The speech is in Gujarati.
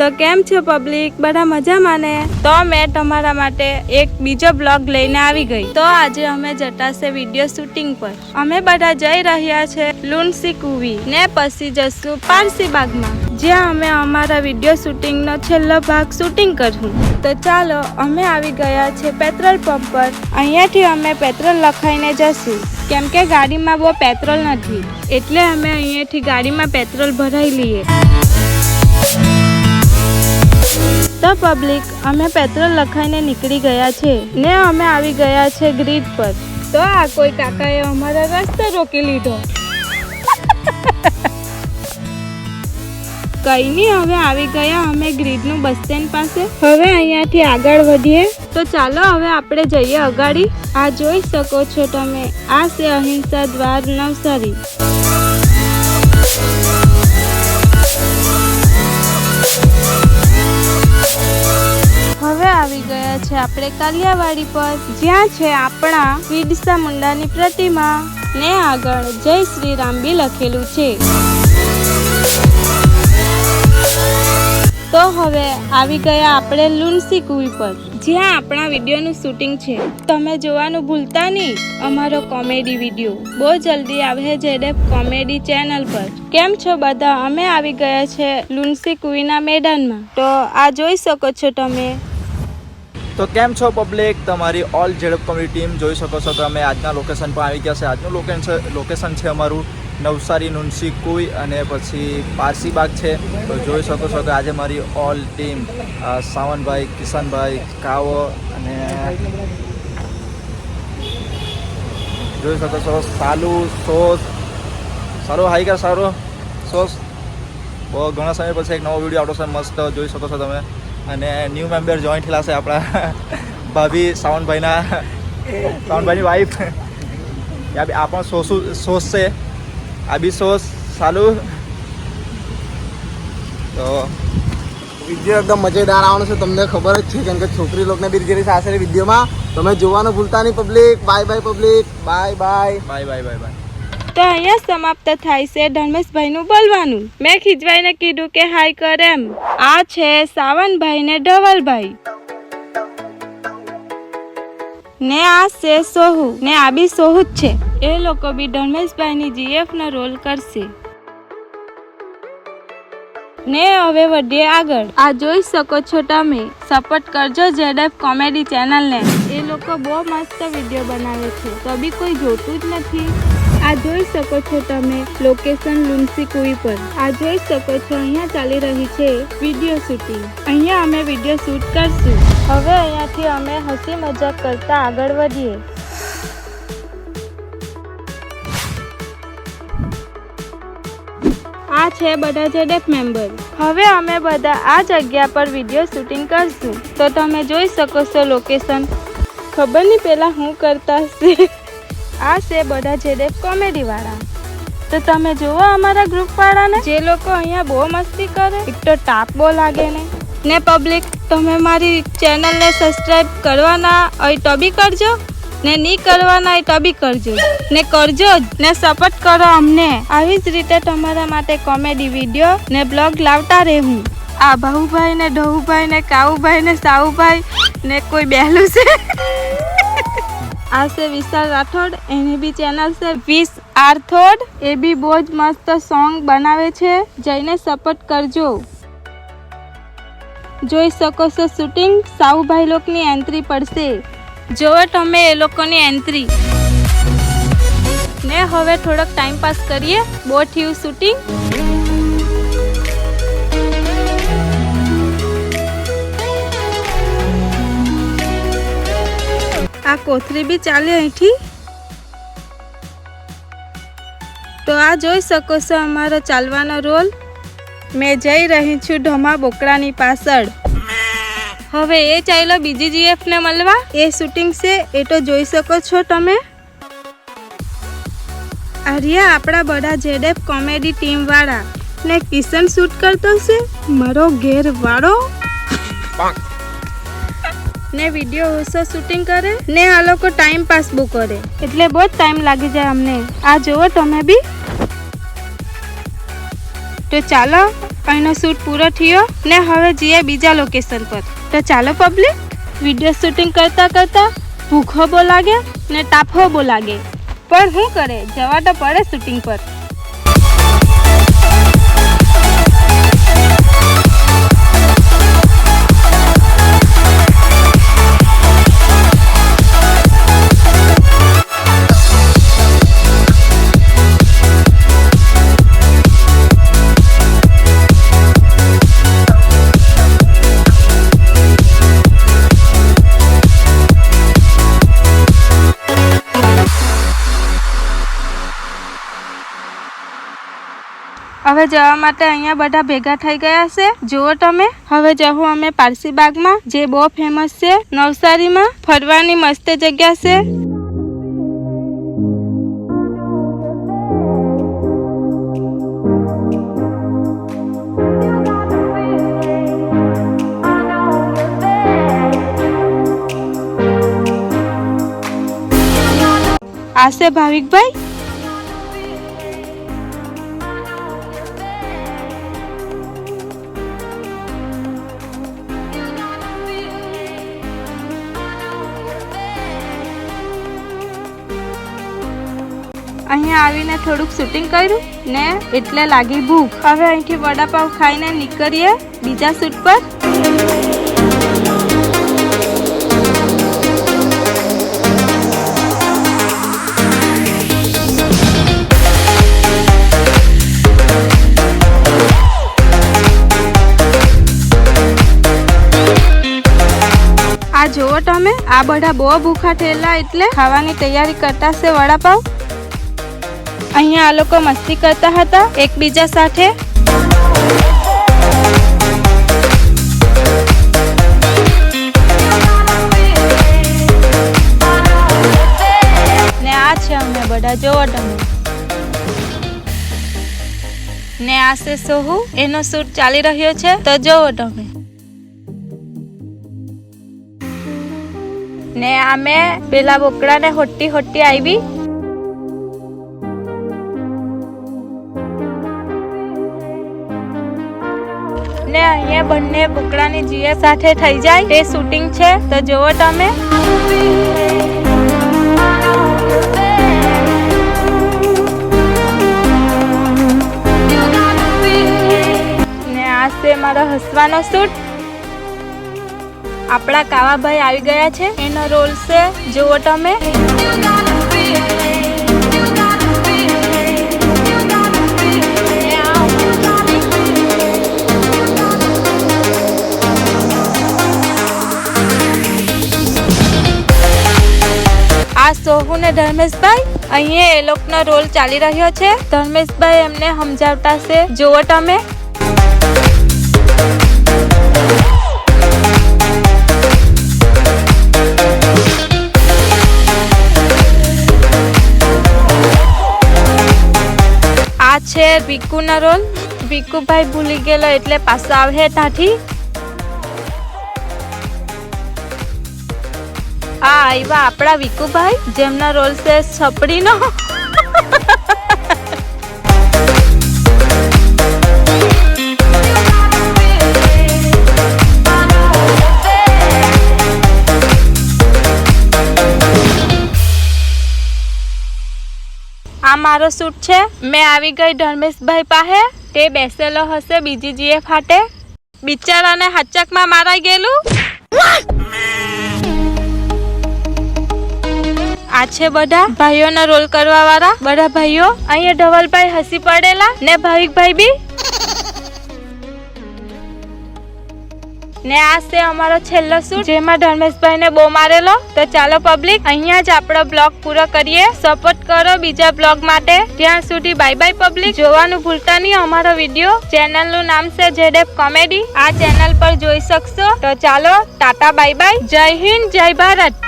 તો કેમ છો પબ્લિક? બધા મજામાં ને? તો મેં તમારા માટે એક બીજો બ્લોગ લઈને આવી ગઈ. તો આજે અમે જતા છે વીડિયો શૂટિંગ પર. અમે બધા જઈ રહ્યા છે લુણસી કુવી ને પછી જશું પારસી બાગમાં. જ્યાં અમે અમારા વીડિયો શૂટિંગનો છેલ્લો ભાગ શૂટિંગ કરશું તો ચાલો, અમે આવી ગયા છે પેટ્રોલ પંપ પર. અહીંયાથી અમે પેટ્રોલ લખાઈને જશું. કેમ કે ગાડીમાં બહુ પેટ્રોલ નથી. એટલે અમે અહીંયાથી ગાડીમાં પેટ્રોલ ભરાઈ લઈએ. તો પબ્લિક, અમે પેટ્રોલ લખાઈને નીકળી ગયા છે ને અમે આવી ગયા છે ગ્રીડ પર. તો આ કોઈ કાકાએ અમારો રસ્તો રોકી લીધો. કઈ નહીં, હવે આવી ગયા અમે ગ્રીડનું બસ સ્ટેન્ડ પાસે. હવે અહીંયાથી આગળ વધીએ. તો ચાલો હવે આપણે જઈએ અગાડી. આ જોઈ શકો છો તમે. આ છે અહિંસા દ્વાર નવસારી. હવે આવી ગયા છે આપણે કાલિયાવાડી પર. જ્યાં છે આપણા બિરસા મુંડાની પ્રતિમા. ને આગળ જય શ્રી રામ બી લખેલું છે. તો હવે આવી ગયા આપણે લુણસી કુઈ પર. જ્યાં આપણા વિડીયોનું શૂટિંગ છે. તમે જોવાનું ભૂલતા નહીં. અમારો કોમેડી વીડિયો. બહુ જલ્દી આવે જેડેપ કોમેડી ચેનલ પર. કેમ છો બધા? અમે આવી ગયા છે લુણસી કુવીના મેદાનમાં. તો આ જોઈ શકો છો તમે. તો કેમ છો પબ્લિક તમારી ઓલ ઝેડપ કોમેડી ટીમ જોઈ શકો છો તમે આજના લોકેશન પર આવી ગયા છે. આજનું લોકેશન લોકેશન છે અમારું નવસારી નુનસી કુઈ અને પછી પારસી બાગ છે. તો જોઈ શકો છો કે આજે મારી ઓલ ટીમ સાવનભાઈ, કિશનભાઈ, કાવો અને જોઈ શકો છો સાલુ, સોસ. સારો હાઈ કર સારો? સોસ? બહુ ઘણા સમય પછી એક નવો વીડિયો આવતો છે, મસ્ત. જોઈ શકો છો તમે. અને ન્યૂ મેમ્બર જોઈન થયેલા છે આપણા ભાભી સાવનભાઈના સાવનભાઈની વાઈફ આ પણ સોસુ સોસ છે આ બી સોસ સાલું તો વીડિયો એકદમ મજેદાર આવવાનો છે. તમને ખબર જ છે કેમ કે છોકરી લોકોને બી રીતેની સાથે વિડીયોમાં તમે જોવાનું ભૂલતા નહીં public bye bye public bye bye bye bye bye bye તો અહીંયા સમાપ્ત થાય છે ધર્મેશભાઈનું બોલવાનું. મેં ખીજવાઈને કીધું કે હાય કર એમ. આ છે સાવનભાઈ ને ધવલભાઈ. ને આ છે સોહુ. ને આ બી સોહુ જ છે. એ લોકો બી ધર્મેશભાઈની જીએફ નો રોલ કરશે. ને હવે વધીએ આગળ. આ જોઈ શકો છો તમે. સપોર્ટ કરજો જેડેફ કોમેડી ચેનલને. એ લોકો બહુ મસ્ત વીડિયો બનાવે છે. તો બી કોઈ જોતું જ નથી. આ જોઈ શકો છો તમે લોકેશન લુન્સી કુઈ પર. આ જોઈ શકો છો અહીંયા ચાલી રહી છે વીડિયો શૂટિંગ અહીંયા અમે વીડિયો શૂટ કરશું. હવે અહીંયાથી અમે હસી મજાક કરતા આગળ વધીએ. આ છે બધા જેડેફ મેમ્બર હવે અમે બધા આ જગ્યા પર વીડિયો શૂટિંગ કરશું. તો તમે જોઈ શકો છો લોકેશન ખબર નહીં પહેલાં હું કરતા હશે. આ છે બધા જેડેફ કોમેડી વાળા. તો તમે જુઓ અમારા ગ્રુપ વાળાને. જે લોકો અહીંયા બહુ મસ્તી કરે. એક તો બહુ લાગે ને. ને પબ્લિક તમે મારી ચેનલને સબસ્ક્રાઇબ કરવાના હોય તો બી કરજો. ને નહીં કરવાના હોય તો બી કરજો. ને કરજો જ. ને સપોર્ટ કરો અમને. આવી જ રીતે તમારા માટે કોમેડી વીડિયો ને બ્લોગ લાવતા રહેવું. આ ભાઉભાઈ ને ઢહુભાઈ ને કાઉભાઈ ને સાઉભાઈ ને કોઈ બહેલું છે. આ છે વિશાલ રાઠોડ, એની બી ચેનલ છે વીસ આર્થોડ. એ બી બહુ જ મસ્ત સોંગ બનાવે છે. જઈને સપોર્ટ કરજો. જોઈ શકો છો શૂટિંગ સાઉભાઈ લોકની એન્ટ્રી પડશે. જોવો તમે એ લોકોની એન્ટ્રી ને હવે થોડોક ટાઈમ પાસ કરીએ. બહુ થયું શૂટિંગ આ કોથળી બી ચાલે અહીંથી? તો આ જોઈ શકો છો અમારો ચાલવાનો રોલ. મેં જઈ રહી છું ઢમા બોકડાની પાછળ. હવે એ ચાલ્યો બીજી જીએફને મળવા. એ શૂટિંગ છે, એ તો જોઈ શકો છો તમે. આર્યા, આપણા બધા જેડેફ કોમેડી ટીમ વાળા ને કિશન શૂટ કરતો છે, મારો ઘેર વાળો ને વીડિયો ઓછો શૂટિંગ કરે ને આ લોકો ટાઈમ પાસ બુક કરે. એટલે બહુ જ ટાઈમ લાગી જાય અમને. આ જુઓ તમે બી. તો ચાલો, અહીંનો શૂટ પૂરો થયો ને હવે જઈએ બીજા લોકેશન પર. તો ચાલો પબ્લિક વીડિયો શૂટિંગ કરતાં કરતાં ભૂખો બહુ લાગે ને તાફો બહુ લાગે. પણ શું કરે? જવા તો પડે શૂટિંગ પર. હવે જવા માટે અહીંયા બધા ભેગા થઈ ગયા છે. જુઓ તમે. હવે જવું અમે પારસી બાગમાં, જે બહુ ફેમસ છે, નવસારીમાં. ફરવાની મસ્ત જગ્યા છે. આ છે ભાવિકભાઈ. અહીંયા આવીને થોડુંક શૂટિંગ કર્યું ને એટલે લાગી ભૂખ. હવે અહીંથી વડાપાવ ખાઈને નીકળીએ બીજા શૂટ પર. આ જુઓ તમે, આ બધા બહુ ભૂખા થયેલા એટલે ખાવાની તૈયારી કરતા છે વડાપાવ. અહીંયા આ લોકો મસ્તી કરતા હતા, એકબીજા સાથે. ને આ છે અમે બધા, જોવો તમે. ને આ છે સોહુ, એનો શૂટ ચાલી રહ્યો છે, તો જોવો તમે. ને અમે પેલા બોકડાને હોટી હોટી આવી અહીંયા બંને બકરાની જીએ સાથે થઈ જાય. તે શૂટિંગ છે. તો જુઓ તમે. આ છે મારો હસવાનો શૂટ આપણા કાવાભાઈ આવી ગયા છે. એનો રોલ છે. જુઓ તમે. આ સોહુ ને ધર્મેશભાઈ અહીંયા એ લોકોનો રોલ ચાલી રહ્યો છે. ધર્મેશભાઈ એમને સમજાવતા છે. જુઓ તમે. છે વિકુનો રોલ. વિકુભાઈ ભૂલી ગયેલો એટલે પાછો આવે ત્યાંથી આ આવ્યા આપણા વિકુભાઈ, જેમના રોલ છે છપડીનો. આ મારો સૂટ છે. મેં આવી ગઈ ધર્મેશભાઈ પાસે. તે બેસેલો હશે બીજી જીએ ફાટે. બિચારાને હચકમાં મારાઈ ગયેલું. આ છે બધા ભાઈઓના રોલ કરવા વાળા બધા ભાઈઓ, અહીંયા ધવલભાઈ હસી પડેલા ને ભાવિકભાઈ બી? ને આ છે અમારો છેલ્લો શૂટ. જેમાં ધર્મેશભાઈ ને બહુ મારેલો. તો ચાલો પબ્લિક, અહીંયા જ આપણો બ્લોગ પૂરો કરીએ. સપોર્ટ કરો બીજા બ્લોગ માટે. ત્યાં સુધી બાય બાય પબ્લિક. જોવાનું ભૂલતા નહીં અમારો વીડિયો. ચેનલનું નામ છે જેડેફ કોમેડી. આ ચેનલ પર જોઈ શકશો. તો ચાલો, ટાટા બાય બાય જય હિન્દ, જય ભારત.